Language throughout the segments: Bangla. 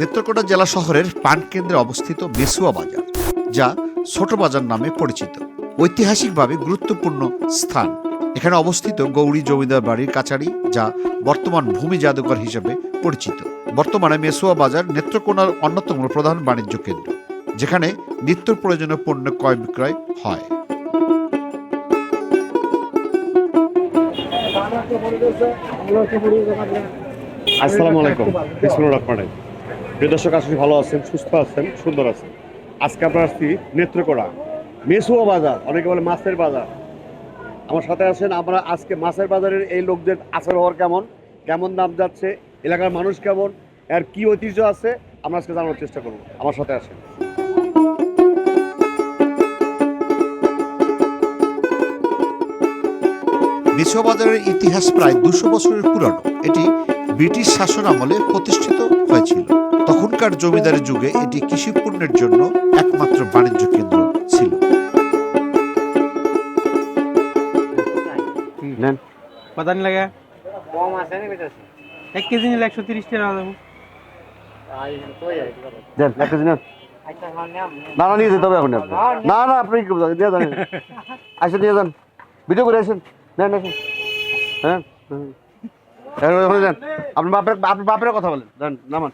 নেত্রকোনা জেলা শহরের পান কেন্দ্রে অবস্থিত মেসুয়া বাজার, যা ছোট বাজার নামে পরিচিত। ঐতিহাসিকভাবে গুরুত্বপূর্ণ স্থান। এখানে অবস্থিত গৌরী জমিদার বাড়ির কাছারি, যা বর্তমান ভূমি জাদুঘর হিসেবে পরিচিত। বর্তমানে মেসুয়া বাজার নেত্রকোনার অন্যতম প্রধান বাণিজ্য কেন্দ্র, যেখানে নিত্য প্রয়োজনীয় পণ্য ক্রয় বিক্রয় হয়। আসসালামু আলাইকুম। বিসমুল্লাহ রহমান রহিম। প্রিয় দর্শক আসলে ভালো আছেন, সুস্থ আছেন, সুন্দর আছেন। আজকে আপনার আসছি নেত্রকোড়া মেসুয়া বাজার, অনেকে বলে মাছের বাজার। আমার সাথে আছেন আমরা আজকে মাছের বাজারের এই লোকদের আচার হওয়ার কেমন কেমন দাম যাচ্ছে, এলাকার মানুষ কেমন, এর কি ঐতিহ্য আছে, আমরা আজকে জানার চেষ্টা করব। আমার সাথে আসেন বাজারের ইতিহাস প্রায় দুশো বছরের পুরানো। এটি ব্রিটিশ শাসন আমলে প্রতিষ্ঠিত হয়েছিল। তখনকার জমিদারের যুগে এটি কৃষি পণ্যের জন্য একমাত্র বাণিজ্য কেন্দ্র ছিল নেন पता नहीं लगा কম আছে না বেটাছে एक के जी एक सौ तीस टेन आलू আই তো যাই দেন এক কেজি নেন আচ্ছা হ্যাঁ নাম না না নিয়ে যেতে হবে এখন আপনি না না আপনি কি বলছেন? দিয়ে যান আসেন নিয়ে যান ভিডিও করে আসেন নেন আসেন হ্যাঁ হুম। এখন ওখানে যান আপনি বাপের আপনি বাপের কথা বলেন যান নামান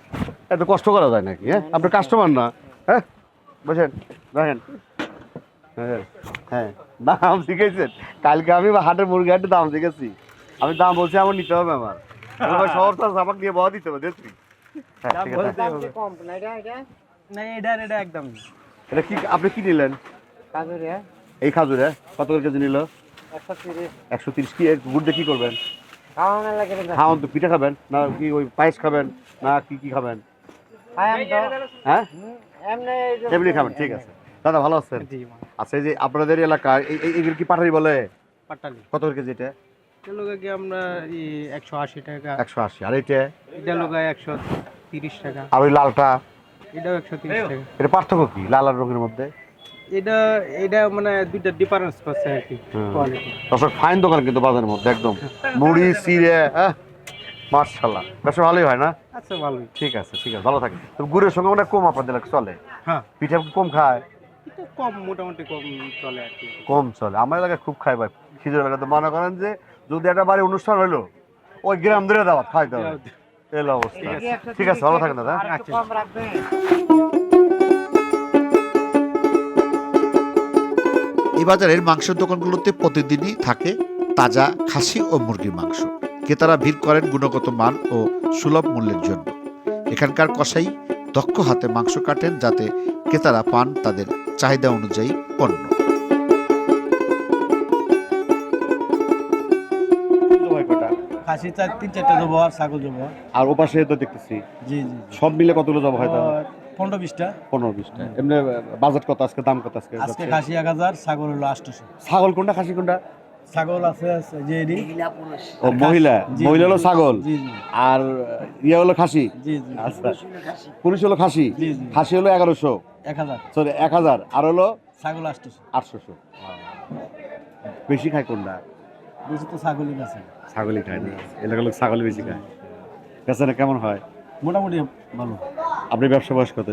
এত কষ্ট করা যায় নাকি হ্যাঁ? আপনার কাস্টমার না হ্যাঁ? বসেন দেখেন হ্যাঁ, হ্যাঁ দাম শিখেছেন। কালকে আমি হাটের মুরগি হাটে দাম শিখেছি। আমি দাম বলছি আমার নিতে হবে আমার। শহর তো আমাকে নিয়ে বহা দিতে হবে দেখছি। হ্যাঁ, এটা কি আপনি কি নিলেন? এই খাজুর হ্যাঁ? কত করে কেজি নিল? একশো তিরিশ। কি গুড় দিয়ে কি করবেন? খাওয়ান তো পিঠা খাবেন? না কি ওই পায়েস খাবেন? না কি কি খাবেন? হ্যাঁ? এমনি খাবেন ঠিক আছে। দাদা ভালো আছেন? আচ্ছা এই যে আপনাদের এলাকার এগুলো কি পাঠারি বলে? পাটালি। কত কেজি এটা? লোকে আমরা এই একশো আশি টাকা। একশো আশি। আর এটা? এটা লোকে একশো তিরিশ টাকা। আর ওই লালটা? এটাও একশো তিরিশ টাকা। এটা পার্থক্য কি লাল আর রঙের মধ্যে? এটা এটা মানে দুইটা ডিফারেন্স করছে আর কি দর্শক ফাইন দোকান কিন্তু বাজারের মধ্যে একদম। মুড়ি চিড়ে হ্যাঁ? মার্শাল্লাহ বেশ ভালোই হয় না? আচ্ছা ভালোই। ঠিক আছে ঠিক আছে ভালো থাকে। তো গুড়ের সঙ্গে মানে কম আপনাদের চলে? হ্যাঁ। পিঠা কম খায়? কম মোটামুটি কম চলে আর কি। কম চলে। আমার এলাকায় খুব খাই ভাই। খিচুড়ি এলাকাতে মনে করেন যে যদি একটা বাড়ি অনুষ্ঠান হইল ওই গ্রাম ধরে দেওয়া খাইতে হবে। এলো অবস্থা। ঠিক আছে। ভালো থাকেন দাদা। এই বাজারের মাংসের দোকানগুলোতে প্রতিদিনই থাকে তাজা খাসি ও মুরগির মাংস। ক্রেতারা ভিড় করেন গুণগত মান ও সুলভ মূল্যের জন্য। এখানকার কসাই দক্ষ হাতে মাংস কাটেন যাতে ক্রেতারা পান তাদের চাহিদা অনুযায়ী পণ্য। খাসি চার তিন চারটা দেবো আর ছাগল আর ওপাশে তো দেখতেছি। জি জি। সব মিলে কতগুলো জব হয় পনেরো বিশটা। পনেরো বিশটা। এমনি বাজেট কত আজকে দাম কত আজকে? আজকে খাসি এক হাজার ছাগল হলো আটশোশো ছাগল কোনটা খাসি কোনটা? ছাগল আছে আছে যে ও মহিলা? মহিলা হলো ছাগল? আর ইয়ে হলো খাসি? জি জি। আচ্ছা। পুলিশ হলো খাসি। জি, জি। খাসি হলো এগারোশো? এক হাজার। সরি এক হাজার। আর হলো ছাগল আটশোশো। আটশোশো। বেশি খায় কোনটা? বেশি তো ছাগলই আছে ছাগলই খায় না। এলাকার লোক ছাগলই বেশি খায়। বেচারা কেমন হয়? মোটামুটি ভালো। আপনি ব্যবসা বয়স কত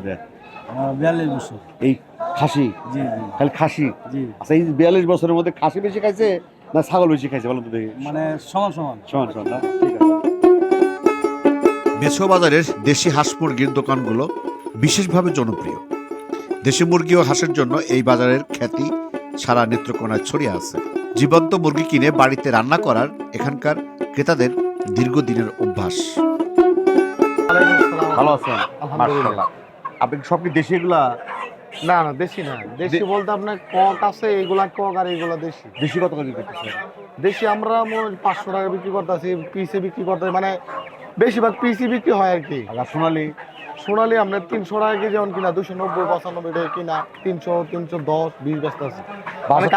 আমার বিয়াল্লিশ বছর। এই খাসি? জি জি। খালি খাসি? জি। আচ্ছা এই বিয়াল্লিশ বছরের মধ্যে খাসি বেশি খাইছে? না ছাগল বেশি খাইছে বলো তো দেখি। মানে সমান সমান। সমান সমান না? ঠিক আছে। মেছো বাজারের দেশি হাঁস মুরগির দোকানগুলো বিশেষভাবে জনপ্রিয়। দেশি মুরগি ও হাঁসের জন্য এই বাজারের খ্যাতি সারা নেত্রকোনায় ছড়িয়ে আছে। জীবন্ত মুরগি কিনে বাড়িতে রান্না করার এখানকার ক্রেতাদের দীর্ঘদিনের অভ্যাস। ভালো আছেন? আপনি কি সব কি দেশি এগুলা না না দেশি না। দেশি বলতে আপনার কক আছে এগুলা কক আর এগুলা দেশি। দেশি কত করে করতেছেন? দেশি আমরা পাঁচশো টাকা বিক্রি করতেছি পিসে বিক্রি করতে মানে বেশিরভাগ পিসি বিক্রি হয় আর কি। আর সোনালি? সোনালি আপনার তিনশো টাকা কেজি যেমন কিনা দুশো নব্বই পঁচানব্বই টাকা কিনা তিনশো তিনশো দশ বিশ ব্যস্ত আছে। মানে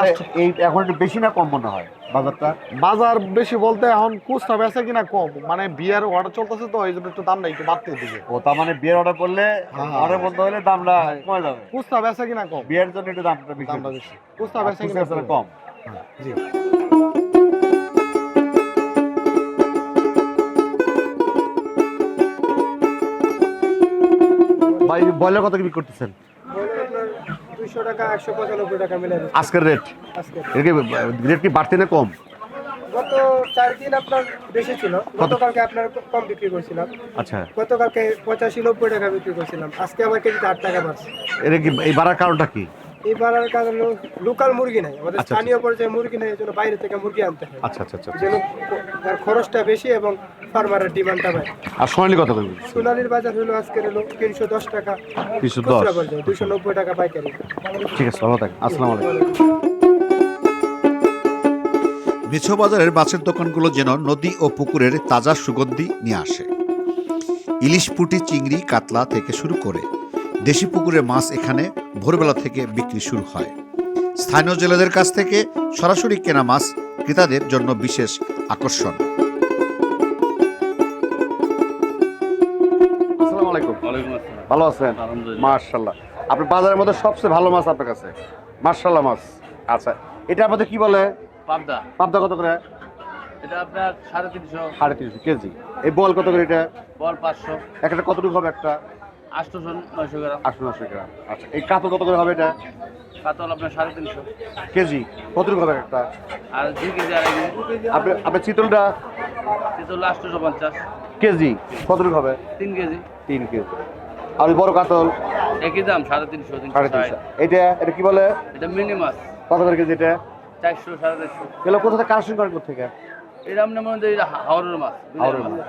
এই এখন একটু বেশি না কম মনে হয়? বাজারটা? বাজার বেশি বলতে এখন কুচটা বেচা কিনা কম। মানে বিয়ার অর্ডার চলতেছে তো এই জন্য একটু দামটা একটু বাড়তে দিকে ও তার মানে বিয়ের অর্ডার করলে হ্যাঁ। অর্ডার বলতে হলে দামটা কমে যাবে। কুচটা বেচা কিনা কম। বিয়ের জন্য একটু দামটা বেশি দামটা বেশি। কুচটা আর কিনা কম। কম জি। ভাই ব্রয়লার কত কি বিক্রি করতেছেন? টাকা একশো পঁচানব্বই টাকা মিলে আজকের রেট আজকে রেট কি বাড়তি না কম? গত চার দিন আপনার বেশি ছিল। গতকালকে আপনার কম বিক্রি করছিলাম। আচ্ছা। গতকালকে পঁচাশি নব্বই টাকা বিক্রি করছিলাম। আজকে আমার কেজিতে আট টাকা বাড়ছে। এটা কি এই বাড়ার কারণটা কি? এই বাড়ার কারণে লোকাল মুরগি নাই। আমাদের আচ্ছা, স্থানীয় পর্যায়ে মুরগি নেই এই জন্য বাইরে থেকে মুরগি আনতে হয়। আচ্ছা আচ্ছা আচ্ছা। জন্য তার খরচটা বেশি এবং ফার্মারের ডিমান্ডটা বাড়ে। আর সোনালি কত করে সোনালির বাজার হলো আজকের হলো তিনশো দশ টাকা। 310 খুচরা পর্যায়ে দুশো নব্বই টাকা পাইকারি। ঠিক আছে ভালো থাকেন আসসালামু আলাইকুম। মিছো বাজারের মাছের দোকানগুলো যেন নদী ও পুকুরের তাজা সুগন্ধি নিয়ে আসে। ইলিশ পুঁটি চিংড়ি কাতলা থেকে শুরু করে দেশি পুকুরের মাছ এখানে ভোরবেলা থেকে বিক্রি শুরু হয়। স্থানীয় জেলেদের কাছ থেকে সরাসরি কেনা মাছ ক্রেতাদের জন্য বিশেষ আকর্ষণ। আসসালামু ভালো আছেন? মার্শাল্লাহ আপনার বাজারের মধ্যে সবচেয়ে ভালো মাছ আপনার কাছে? মার্শাল্লাহ মাছ। আচ্ছা এটা আপনাদের কি বলে? পাবদা। পাবদা কত করে? এটা আপনার সাড়ে তিনশো। সাড়ে তিনশো কেজি। এই বল কত করে এটা? বল পাঁচশো। একটা কতটুকু হবে একটা? আটশোশো নয়শো গ্রাম। আটশো গ্রাম। আচ্ছা এই কাতল কত করে হবে এটা? কাতল আপনার সাড়ে তিনশো। কেজি? কতটুকু হবে একটা? আর দুই কেজি আড়াই কেজি। আপনি আপনার চিতলটা? আটশোশো পঞ্চাশ। কেজি? কতটুকু হবে? তিন কেজি। তিন কেজি। আর বড় কাতল? একই দাম সাড়ে তিনশো সাড়ে তিনশো। এটা এটা কি বলে? এটা মিনি মাছ। কত করে কেজি এটা? চারশো সাড়ে চারশো। এগুলো কোথা থেকে কালেকশন করেন কোথেকে এটা আপনার মনে হয় এটা হাওড়ের মাছ হাওড়ের মাছ।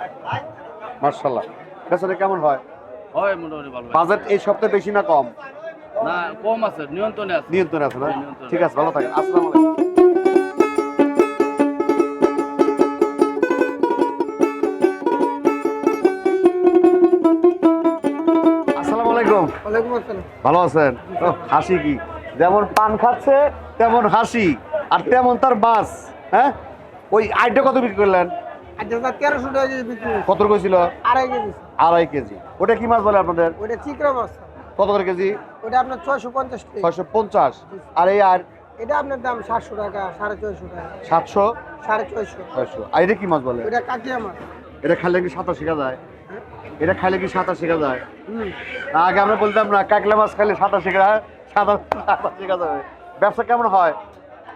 মার্শাল্লাহ বেচারা কেমন হয়? হয় মোটামুটি ভালো। বাজেট এই সপ্তাহে বেশি না কম? না কম আছে নিয়ন্ত্রণে আছে। নিয়ন্ত্রণে আছে না? ঠিক আছে। ভালো থাকেন। আসসালামু আলাইকুম। আসসালামু আলাইকুম। ওয়ালাইকুম আসসালাম। ভালো আছেন? হাসি কি? যেমন পান খাচ্ছে তেমন হাসি। আর তেমন তার বাস হ্যাঁ? ওই আইটা কত বিক্রি করলেন? কত কইছিল আড়াই কেজি আড়াই কেজি। ওটা কি মাছ বলে আপনাদের? ওইটা চিকরা মাছ। কত করে কেজি? ওটা আপনার ছয়শো পঞ্চাশ টাকা ছয়শো পঞ্চাশ। আর এই আর এটা আপনার দাম সাতশো টাকা সাড়ে ছয়শো টাকা। সাতশো? সাড়ে ছয়শো। ছয়শো। আর এটা কি মাছ বলে? ওটা কাটিয়া মাছ। এটা খাইলে কি সাঁতার শেখা যায়? এটা খাইলে কি সাঁতার শেখা যায়? আগে আমরা বলতাম না কাকলা মাছ খাইলে সাঁতার শেখা হয় সাঁতার সাঁতার শেখা যাবে। ব্যবসা কেমন হয়?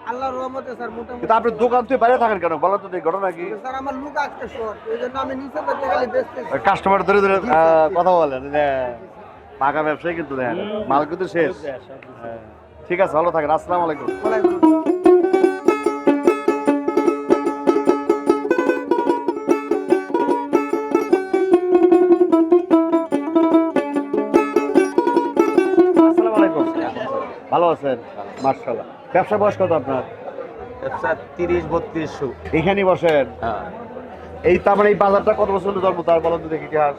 আল্লাহর রহমতে স্যার মোটামুটি কিন্তু আপনি দোকান থেকে বাইরে থাকেন কেন? বলেন তো দেখি ঘটনা কি? স্যার আমার লুক আজকে শর্ট ওই জন্য আমি নিচে থেকে খালি বেচতেছি। কাস্টমার ধরে ধরে কথা বলেন পাকা ব্যবসায়ী কিন্তু দেখেন মাল কিন্তু শেষ। হ্যাঁ। ঠিক আছে ভালো থাকেন আসসালামু আলাইকুম। ওয়ালাইকুম আসসালামু আলাইকুম। ভালো আছেন? মার্শাল্লাহ ব্যবসা বয়স কত আপনার? ব্যবসা তিরিশ বত্রিশশো এইখানেই বসেন। হ্যাঁ। এই তার মানে এই বাজারটা কত বছর জন্ম তার বলেন তো দেখি ইতিহাস।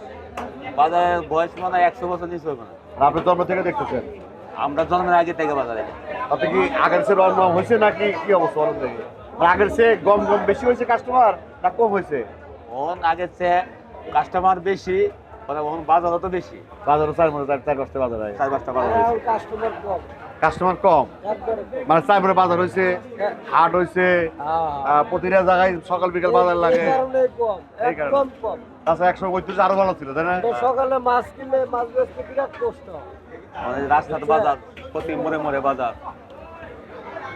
বাজারে বয়স মানে একশো বছর নিচে হবে না। আপনি জন্ম থেকে দেখতেছেন। আমরা জন্মের আগে থেকে বাজারে আপনি কি আগের চেয়ে রওনা হয়েছে নাকি কি অবস্থা বলেন দেখি। আর আগের চেয়ে গম গম বেশি হয়েছে কাস্টমার না কম হয়েছে? ওন আগের চেয়ে কাস্টমার বেশি মানে বাজারও তো বেশি। বাজারে চার মনে চার চার পাঁচটা বাজার হয়। চার পাঁচটা বাজার। কাস্টমার কম কাস্টমার কম। মানে চার মনে বাজার হয়েছে হাট হয়েছে প্রতিটা জায়গায় সকাল বিকাল বাজার লাগে। এই কারণে। একদম একশো পঁয়ত্রিশ আরও ভালো ছিল তাই না? সকালে মাছ কিনলে মাছ বেচতে বিরাট কষ্ট। মানে রাস্তার বাজার প্রতি মোড়ে মোড়ে বাজার।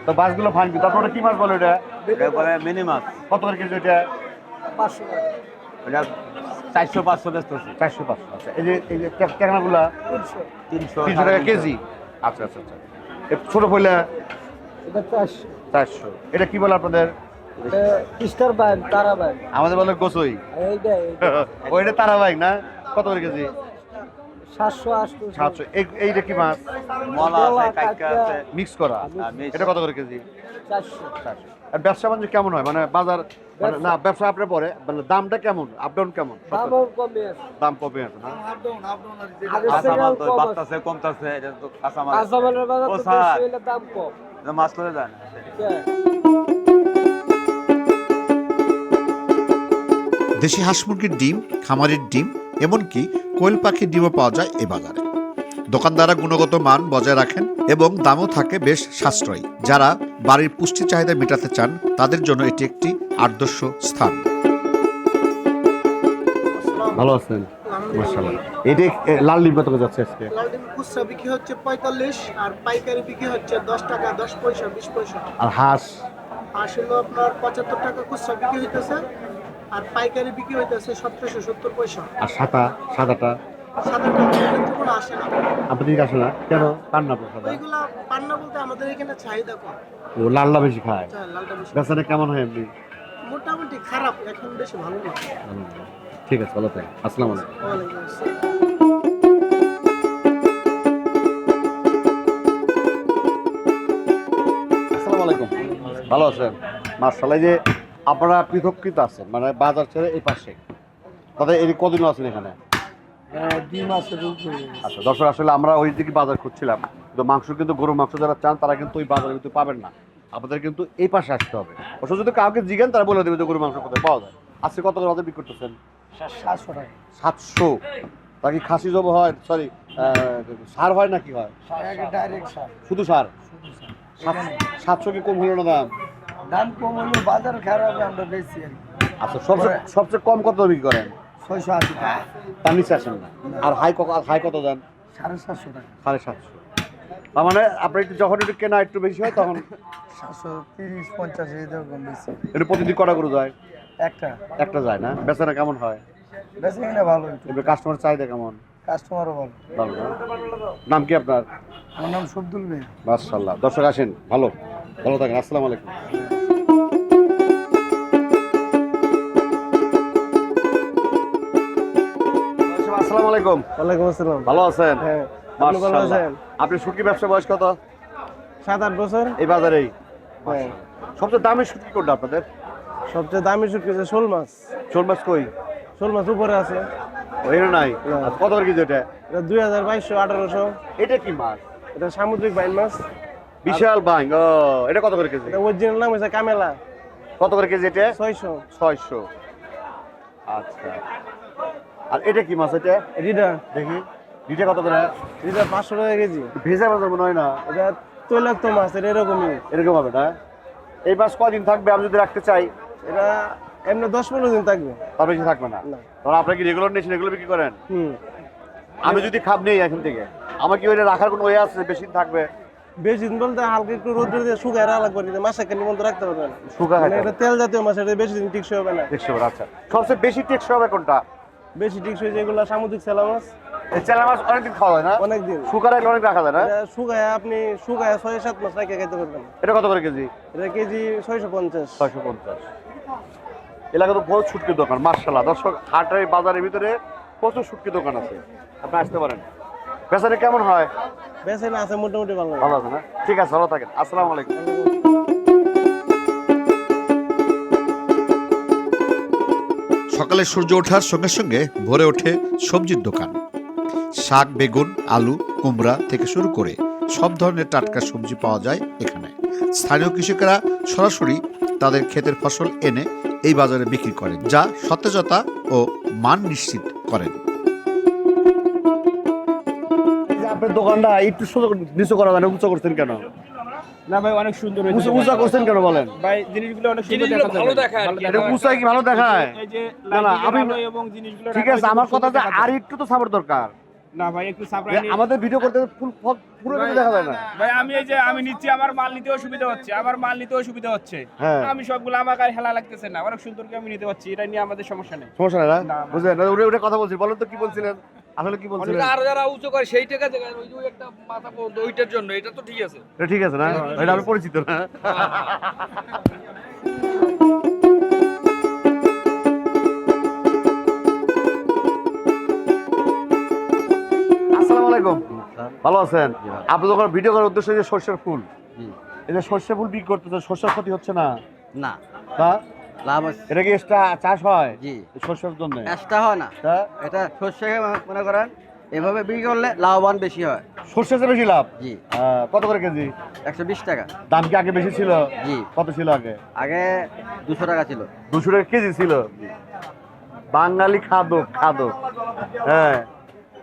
তো মাছগুলো ফান কিন্তু আপনারা কি মাছ বলে এটা বলে মিনি মাছ। কত করে কেজি এটা পাঁচশো টাকা। এটা চারশো পাঁচশো বেচতেছি। চারশো পাঁচশো। আচ্ছা এই যে এই যে ট্যাংরাগুলা তিনশো। তিনশো টাকা কেজি। আচ্ছা আচ্ছা আচ্ছা। ছোট পয়লা এটা চারশো। চারশো। এটা কি বলে আপনাদের? এটা কিস্টার তারা ব্যাগ আমাদের বলে গোসই। ওইটা তারা বাইক না? কত করে কেজি? সাতশো আটশো। সাতশো। এই- এইটা কি মাছ? মলা আছে মিক্স করা? এটা কত করে কেজি? চারশো। চারশো। আর ব্যবসা বাণিজ্য কেমন হয়? মানে বাজার না ব্যবসা। আপনার পরে মানে দামটা কেমন? আপ ডাউন কেমন? দাম কমে আছে না? তো কমতেছে এটা তো কাঁচামালের বাজার দাম কম। মাছ লয়ে যায় হ্যাঁ। দেশি হাঁস মুরগির ডিম খামারের ডিম এমনকি কোয়েল পাখির ডিমও পাওয়া যায় এ বাজারে। দোকানদাররা গুণগত মান বজায় রাখেন এবং দামও থাকে বেশ সাশ্রয়ী। যারা বাড়ির পুষ্টি চাহিদা মেটাতে চান তাদের জন্য এটি একটি আদর্শ স্থান। ভালো আছেন? মাশাআল্লাহ। এটা লাল ডিম কত যাচ্ছে আজকে? লাল ডিম খুচরা বিক্রি হচ্ছে পঁয়তাল্লিশ আর পাইকারি বিক্রি হচ্ছে দশ টাকা দশ পয়সা বিশ পয়সা। আর হাঁস? আসলে আপনার পঁচাত্তর টাকা খুচরা বিক্রি হইতেছে আর পাইকারি বিক্রি হইতেছে সতেরোশো সত্তর পয়সা। আর সাদা সাদাটা? সাদা কোনো আসে না। আপনি দিকে আসে না? কেন? পান না সাদা? পান্না বলতে আমাদের এখানে চাহিদা কম। ও লালটা বেশি খায়। লালটা বেশি কেমন হয় এমনি মোটামুটি খারাপ এখন বেশি ভালো না। ঠিক আছে ভালো থাকেন আসসালামু আলাইকুম। ওয়ালাইকুম আসসালাম। আলাইকুম। ভালো আছেন? মার্শাল্লাহ যে আপনারা পৃথককৃত আছেন মানে বাজার ছেড়ে এই পাশে। তাদের এই কদিন আছেন এখানে? দুই মাসের উপরে। আচ্ছা দর্শক আসলে আমরা ওই দিকে বাজার খুঁজছিলাম। তো মাংস কিন্তু গরু মাংস যারা চান তারা কিন্তু ওই বাজারে কিন্তু পাবেন না। আপনাদের কিন্তু এই পাশে আসতে হবে। অবশ্য যদি কাউকে জিজ্ঞেন তারা বলে দেবে যে গরু মাংস কোথায় পাওয়া যায়। আজকে কত করে বিক্রি করতেছেন? সাতশো টাকা। সাতশো? তা কি খাসি জব হয়? সরি সার হয় নাকি হয়? ডাইরেক্ট শুধু সার? সাত- সাতশো কি কম হলো না দাম? দাম কম হলেও বাজার খারাপ আমরা বেশি আচ্ছা সবচেয়ে সবচেয়ে কম কত বিক্রি করেন? ছয়শো আশি টাকা। তার নিচে আসেন না। আর হাই কত আর হাই কত যান সাড়ে সাতশো টাকা। সাড়ে সাতশো। তার মানে আপনার একটু যখন একটু কেনা একটু বেশি হয় তখন সাতশো তিরিশ পঞ্চাশ এরকম বেশি। একটু প্রতিদিন কটা করে যায়? একটা। একটা যায় না? বেচারা কেমন হয়? কিনা ভালো এবার কাস্টমার চাহিদা কেমন? কাস্টমারও ভালো। ভালো নাম কি আপনার? আমার নাম শব্দুল দর্শক আসেন ভালো। ভালো থাকেন আসসালামু আলাইকুম। আসসালামু আলাইকুম। ওয়ালাইকুম আসসালাম। ভালো আছেন? হ্যাঁ। আপনি শুটকি ব্যবসা বয়স কত? সাত আট বছর। এই বাজারেই। হ্যাঁ। সবচেয়ে দামি শুটকি কোনটা আপনাদের? সবচেয়ে দামি শুটকি হচ্ছে শোল মাছ। শোল মাছ কই? শোল মাছ উপরে আছে। ওই নাই? কত করে কেজি এটা? এটা দুই হাজার বাইশশো আঠারোশো। এটা কি মাছ? এটা সামুদ্রিক বাইন মাছ। বিশাল বাইং ও এটা কত করে কেজি? এটা অরিজিনাল নাম হচ্ছে কামেলা। কত করে কেজি এটা? ছয়শো। ছয়শো। আচ্ছা। আর এটা কি মাছ এটা? রিডা। দেখি। এটা কত করে? রিডা পাঁচশো টাকা কেজি। ভেজা মাছ মনে হয় না? এটা তৈলাক্ত মাছ এটা এরকমই। এরকম হবে না? এই মাছ কদিন থাকবে? আমি যদি রাখতে চাই। এটা এমনি দশ পনেরো দিন থাকবে। তার বেশি থাকবে না? না। তখন আপনারা কি রেগুলার নিয়েছেন? রেগুলার বিক্রি করেন? হুম। আমি যদি খাব নেই এখন থেকে আমার কি ওইটা রাখার কোনো ওয়ে আছে বেশি দিন থাকবে? বেশি দিন বলতে হালকা একটু রোদ দিয়ে শুকায় রাখা লাগবে মাসে কেন বন্ধ রাখতে পারবেন শুকা মানে খাইতে এটা তেল জাতীয় মাছ এটা বেশি দিন টিকসই হবে না। টেকসই হবে, আচ্ছা। সবচেয়ে বেশি টেকসই হবে কোনটা? বেশি টিকসই যেগুলো সামুদ্রিক সেলা মাছ এই চেলা মাছ অনেকদিন খাওয়া যায় না? অনেক দিন শুকা অনেক রাখা যায় না? শুকায় আপনি শুকায় ছয় সাত মাস রেখে খাইতে পারবেন। এটা কত করে কেজি? এটা কেজি ছয়শো পঞ্চাশ। ছয়শো পঞ্চাশ। এলাকা তো বহুত ছুটকির দোকান মার্শাল্লাহ দর্শক হাটের বাজারের ভিতরে প্রচুর ছুটকি দোকান আছে। আপনি আসতে পারেন। বেচারে কেমন হয়? বেশি না আছে মোটামুটি ভালো। ভালো আছে না? ঠিক আছে ভালো থাকেন। আসসালামু আলাইকুম। সকালে সূর্য ওঠার সঙ্গে সঙ্গে ভরে ওঠে সবজির দোকান। শাক বেগুন আলু কুমড়া থেকে শুরু করে সব ধরনের টাটকা সবজি পাওয়া যায় এখানে। স্থানীয় কৃষকেরা সরাসরি তাদের ক্ষেতের ফসল এনে এই বাজারে বিক্রি করেন যা সতেজতা ও মান নিশ্চিত করেন। আপনার দোকানটা একটু নিচু করা যায় না উঁচু করছেন কেন? না ভাই অনেক সুন্দর হয়েছে। উঁচা করছেন কেন বলেন? ভাই জিনিসগুলো অনেক সুন্দর দেখা ভালো দেখায় এটা উঁচাই কি ভালো দেখায়? এই যে না, না, আমি- এবং জিনিসগুলো ঠিক আছে আমার কথা যে আর একটু তো সাপোর্ট দরকার। না ভাই একটু আমাদের ভিডিও করতে ফুল পুরো দেখা যায় না ভাই আমি এই যে আমি নিচ্ছি আমার মাল নিতে অসুবিধা হচ্ছে আমার মাল নিতে অসুবিধা হচ্ছে। হ্যাঁ। আমি সবগুলো আমার গায়ে হেলা লাগতেছে না অনেক সুন্দর আমি নিতে পারছি এটা নিয়ে আমাদের সমস্যা নেই। সমস্যা নেই না। বুঝলেন? না, উঠে উঠে কথা বলছি বলেন তো কি বলছিলেন? আসলে কি বলছিলেন? আর যারা উঁচু করে সেই টাকা ওই যে একটা মাথা ওইটার জন্য এটা তো ঠিক আছে। এটা ঠিক আছে না? এটা আমি পরিচিত না। আলাইকুম। ভালো আছেন? আপনি যখন ভিডিও করার উদ্দেশ্য যে সর্ষের ফুল এই যে সর্ষে ফুল বিক্রি করতেছে সর্ষের ক্ষতি হচ্ছে না? না। তা লাভ আছে। এটা কি এক্সট্রা চাষ হয়? জি। সর্ষের জন্য? এক্সট্রা হয় না। এটা মনে করেন এভাবে বিক্রি করলে লাভবান বেশি হয়। সর্ষেতে বেশি লাভ? জি। কত করে কেজি? একশো বিশ টাকা। দাম কি আগে বেশি ছিল? জি। কত ছিল আগে? আগে দুশো টাকা ছিল। দুশো টাকা কেজি ছিল? বাঙালি খাদক খাদক। হ্যাঁ।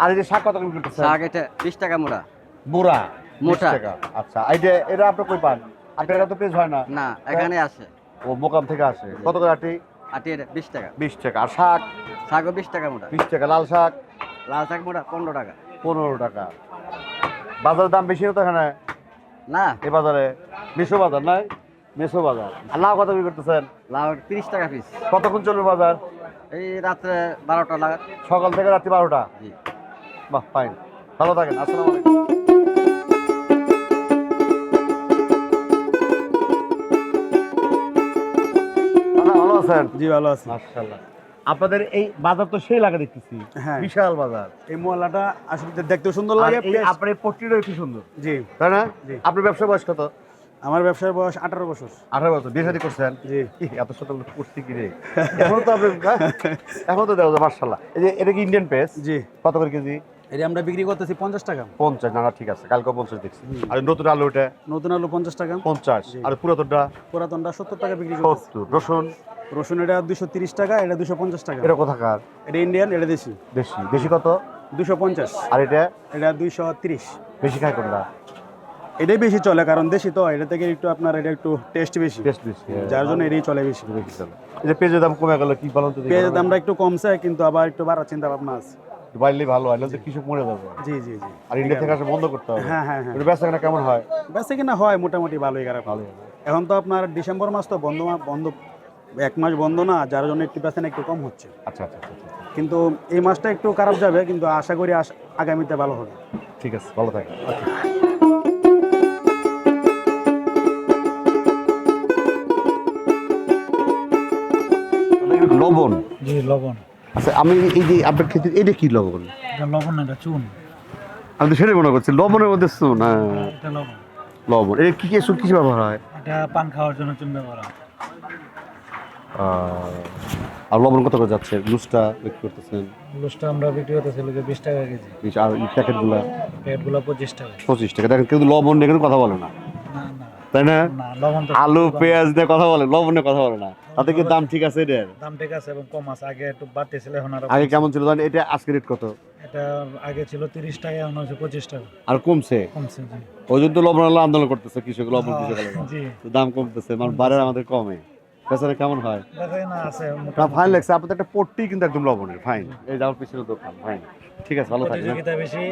আর এই যে শাক কত করে শাক এটা বিশ টাকা মোড়া। বুড়া মোটা। 20 টাকা। আচ্ছা এইটা এটা আপনার কই পান? আপনার এটা তো পেজ হয় না। না এখানে আসে। ও মোকাম থেকে আসে। কত করে আটি? আটি এটা বিশ টাকা। বিশ টাকা। আর শাক? শাকও বিশ টাকা মোটা বিশ টাকা। লাল শাক? লাল শাক মোটা পনেরো টাকা। পনেরো টাকা। বাজারের দাম বেশি না তো এখানে? না। এই বাজারে? মেসো বাজার নাই? মেসো বাজার। আর লাউ কত বিক্রি করতেছেন? লাউ তিরিশ টাকা পিস। কতক্ষণ চলবে বাজার? এই রাত্রে বারোটা লাগা সকাল থেকে রাত্রি বারোটা? জি। বাহ ফাইন ভালো থাকেন আসসালামু আলাইকুম। ভালো আছেন? জি ভালো আছি। মাশাআল্লাহ। আপনাদের এই বাজার তো সেই লাগে দেখতেছি। হ্যাঁ। বিশাল বাজার। এই মহল্লাটা আসলে দেখতে সুন্দর লাগে আপনার এই পট্টিটাও কি সুন্দর? জি। তাই না? আপনার ব্যবসা বয়স কত? আমার ব্যবসার বয়স আঠারো বছর। আঠারো বছর বিয়ে শাদী করছেন? জি। এত শত লোক করছি কি রে? এখন তো আপনি? এখন তো দেওয়া যায় মার্শাল্লাহ এই যে এটা কি ইন্ডিয়ান পেস জি। কত করে কেজি? এটা আমরা বিক্রি করতেছি পঞ্চাশ টাকা। পঞ্চাশ না ঠিক আছে কালকে পঞ্চাশ দেখছি আর নতুন আলু ওটা নতুন আলু পঞ্চাশ টাকা। পঞ্চাশ। আর পুরাতনটা? পুরাতনটা সত্তর টাকা বিক্রি সত্তর। রসুন? রসুন এটা দুশো তিরিশ টাকা এটা দুশো পঞ্চাশ টাকা। এটা কোথাকার এটা ইন্ডিয়ান এটা দেশি। দেশি। দেশি কত? দুশো পঞ্চাশ। আর এটা? এটা দুইশো তিরিশ। বেশি খায় কোনটা? এটাই বেশি চলে কারণ দেশি তো এটা থেকে একটু আপনার এটা একটু টেস্ট বেশি। টেস্ট বেশি হ্যাঁ। যার জন্য এটাই চলে বেশি। বেশি চলে। এই যে পেঁয়াজের দাম কমে গেল কি বলুন তো পেঁয়াজের দামটা একটু কমছে কিন্তু আবার একটু বাড়ার চিন্তা ভাবনা আছে। বাড়লেই ভালো হয় নাহলে কৃষক মরে যাবে। জি জি জি। আর ইন্ডিয়া থেকে আসা বন্ধ করতে হবে। হ্যাঁ হ্যাঁ হ্যাঁ। বেচা কেনা কেমন হয়? বেশি কিনা হয় মোটামুটি ভালোই খারাপ ভালো এখন তো আপনার ডিসেম্বর মাস তো বন্ধ মা- বন্ধ এক মাস বন্ধ না যার জন্য একটু বেতন একটু কম হচ্ছে। আচ্ছা আচ্ছা আচ্ছা, আচ্ছা। কিন্তু এই মাসটা একটু খারাপ যাবে কিন্তু আশা করি আস- আগামীতে ভালো হবে। ঠিক আছে ভালো থাকে লবণ। জি লবণ। আচ্ছা আমি এই যে আপনার ক্ষেত্রে এটা কি লবণ? লবণ না এটা চুন। আমি তো সেটাই মনে করছি লবণের মধ্যে শুন এটা লবণ। লবণ এটা কি কি শুন কিছু ব্যবহার হয়? এটা পান খাওয়ার জন্য চুন ব্যবহার হয়। আর লবণ কত করে যাচ্ছে? লুজটা বিক্রি করতেছেন? লুচটা আমরা বিক্রি করতেছি লোকে বিশ টাকা কেজি। আর প্যাকেটগুলো? প্যাকেটগুলো পঁচিশ টাকা। পঁচিশ টাকা। দেখেন কিন্তু লবণ নিয়ে কিন্তু কথা বলে না। তাই না? আলু পেঁয়াজ দিয়ে কথা বলে লবণে কথা বলে না। তাতে কি দাম ঠিক আছে এটার দাম ঠিক আছে এবং কম আছে। আগে একটু বাড়তে ছিল এখন আর আগে কেমন ছিল জানেন? এটা আজকে রেট কত? এটা আগে ছিল তিরিশ টাকা এখন হচ্ছে পঁচিশ টাকা। আর কমছে? কমছে ওই জন্য তো লবণ আন্দোলন করতেছে কৃষক লবণ কৃষক জি। তো দাম কমতেছে মানে বারের আমাদের কমে। বেচারা কেমন হয়? না ফাইন লাগছে। আপনাদের একটা পট্টি কিন্তু একদম লবণের ফাইন এই যাওয়ার পিছনে দোকান ফাইন ঠিক আছে ভালো থাকবেন। বেশি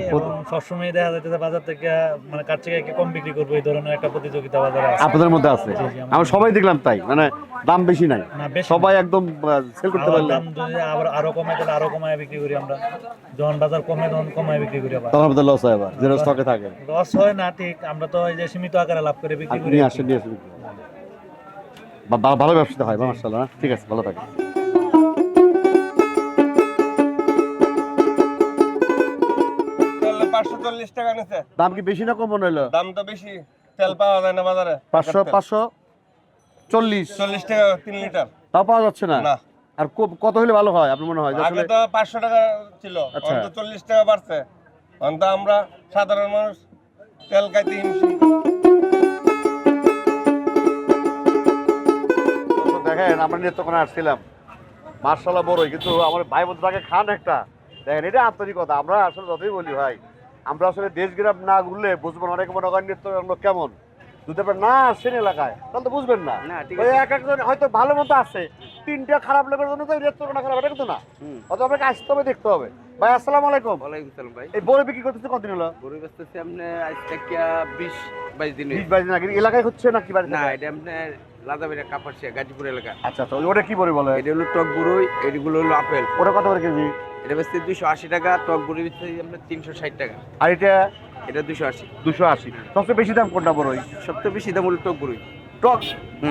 সবসময় দেখা যাচ্ছে বাজার থেকে মানে কার থেকে কম বিক্রি করব এই ধরনের একটা প্রতিযোগিতা বাজারে আছে। আপনাদের মধ্যে আছে। আমরা সবাই দেখলাম তাই মানে দাম বেশি নাই। সবাই একদম সেল করতে পারলে। আবার আরও কমে তাহলে আরও কমায় বিক্রি করি আমরা। যখন বাজার কমে তখন কমায় বিক্রি করি আবার। তখন আমাদের লস হয় আবার যেটা স্টকে থাকে। লস হয় না ঠিক। আমরা তো এই যে সীমিত আকারে লাভ করে বিক্রি করি। আসেন নিয়ে আসেন। ভালো ব্যবসা হয় মাসাল্লাহ ঠিক আছে ভালো থাকে দাম কি বেশি না কম মনে হলো দাম তো বেশি তেল পাওয়া যায় না বাজারে। পাঁচশো পাঁচশো চল্লিশ। চল্লিশ টাকা তিন লিটার। তাও পাওয়া যাচ্ছে না? না। আর কত হলে ভালো হয় আপনার মনে হয়? আগে তো পাঁচশো টাকা ছিল আচ্ছা। চল্লিশ টাকা বাড়ছে। অন্ত আমরা সাধারণ মানুষ তেল খাইতে হিমশিম দেখেন আমরা নেত্রকোনা আসছিলাম। মার্শাল্লাহ বড়ই কিন্তু আমার ভাই বন্ধু তাকে খান একটা। দেখেন এটা আন্তরিকতা আমরা আসলে যতই বলি ভাই আমরা আসলে দেশ গ্রাম না ঘুরলে বুঝব না অনেকে মনে করেন নেত্রকোনা কেমন। যদি আপনার না আসেন এলাকায় তাহলে তো বুঝবেন না। এক একজন হয়তো ভালো মতো আছে তিনটা খারাপ লোকের জন্য তো খারাপ এটা কিন্তু না। আপনাকে আসতে হবে দেখতে হবে। ভাই আসসালামু আলাইকুম। ওয়ালাইকুম সালাম ভাই। এই বড় বিক্রি করতেছে কতদিন হলো? গরু বেচতেছি আপনি আজ থেকে দিন। দিন আগে। এলাকায় হচ্ছে না কি বাড়ি না এটা আপনার লাদাবিরা কাপারছিয়া গাজীপুর এলাকা। আচ্ছা আচ্ছা ওটা কি বড়ি বলে? এটা হলো টক গরুই এগুলো হলো আপেল। ওটা কত করে কেজি? এটা বেচতে দুইশো আশি টাকা টক বেচতে আপনার তিনশো ষাট টাকা। আর এটা? এটা দুইশো আশি। দুশো আশি। সবচেয়ে বেশি দাম কোনটা বড়ই? সবচেয়ে বেশি দাম হলো টক গরুই টক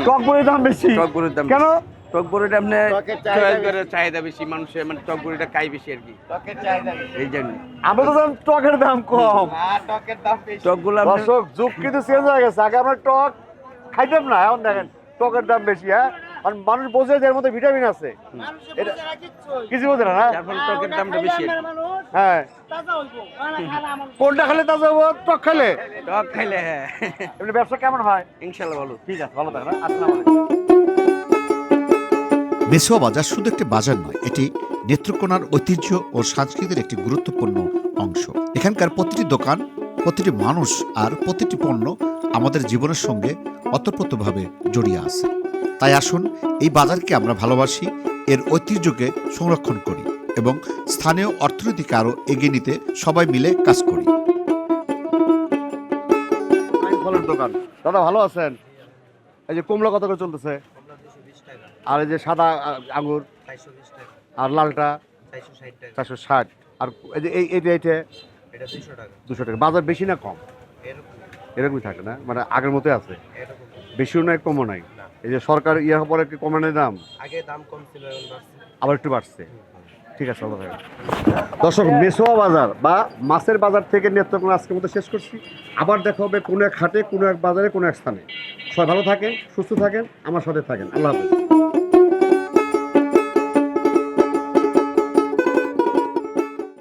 টক বড়ির দাম বেশি? টক দাম কেন? টক আপনার টকের চাহিদা বেশি। মানুষের মানে টক গরুটা খাই বেশি আর কি। এই জন্য। আমরা তো জানি টকের দাম কম। টকগুলো আপনার দর্শক যুগ কিন্তু চেঞ্জ হয়ে গেছে। আগে আমরা টক খাইতাম না এখন দেখেন টকের দাম বেশি হ্যাঁ? আর মানুষ বোঝে যে এর মধ্যে ভিটামিন আছে। এটা কিছু বোঝে না না টকের দামটা বেশি হ্যাঁ। কোনটা খেলে তাজা হব টক খেলে টক খাইলে হ্যাঁ। এমনি ব্যবসা কেমন হয়? ইনশাল্লাহ ভালো। ঠিক আছে ভালো থাকেন হ্যাঁ? আসসালামু আলাইকুম। মেসোয়া বাজার শুধু একটি বাজার নয় এটি নেত্রকোনার ঐতিহ্য ও সংস্কৃতির একটি গুরুত্বপূর্ণ অংশ। এখানকার প্রতিটি দোকান প্রতিটি মানুষ আর প্রতিটি পণ্য আমাদের জীবনের সঙ্গে অতপ্রতভাবে জড়িয়ে আছে। তাই আসুন এই বাজারকে আমরা ভালোবাসি এর ঐতিহ্যকে সংরক্ষণ করি এবং স্থানীয় অর্থনীতিকে আরও এগিয়ে নিতে সবাই মিলে কাজ করি। ফলের দোকান। দাদা ভালো আছেন? এই যে কমলা কত করে চলতেছে? আর এই যে সাদা আ- আঙ্গুর আর লালটা চারশো ষাট। আর এই যে এই এইটা এইটা দুশো টাকা। বাজার বেশি না কম? এরকমই থাকে না? মানে আগের মতোই আছে? বেশিও নাই কমও নাই? এই যে সরকার ইয়ার পরে কি কমে নাই দাম? আগে দাম কম ছিল আবার একটু বাড়ছে? ঠিক আছে ভালো দর্শক মেসোয়া বাজার বা মাছের বাজার থেকে নেত্রকোনা আজকের মতো শেষ করছি। আবার দেখা হবে কোনো এক হাটে কোনো এক বাজারে কোনো এক স্থানে। সবাই ভালো থাকেন সুস্থ থাকেন আমার সাথে থাকেন। আল্লাহ হাফেজ।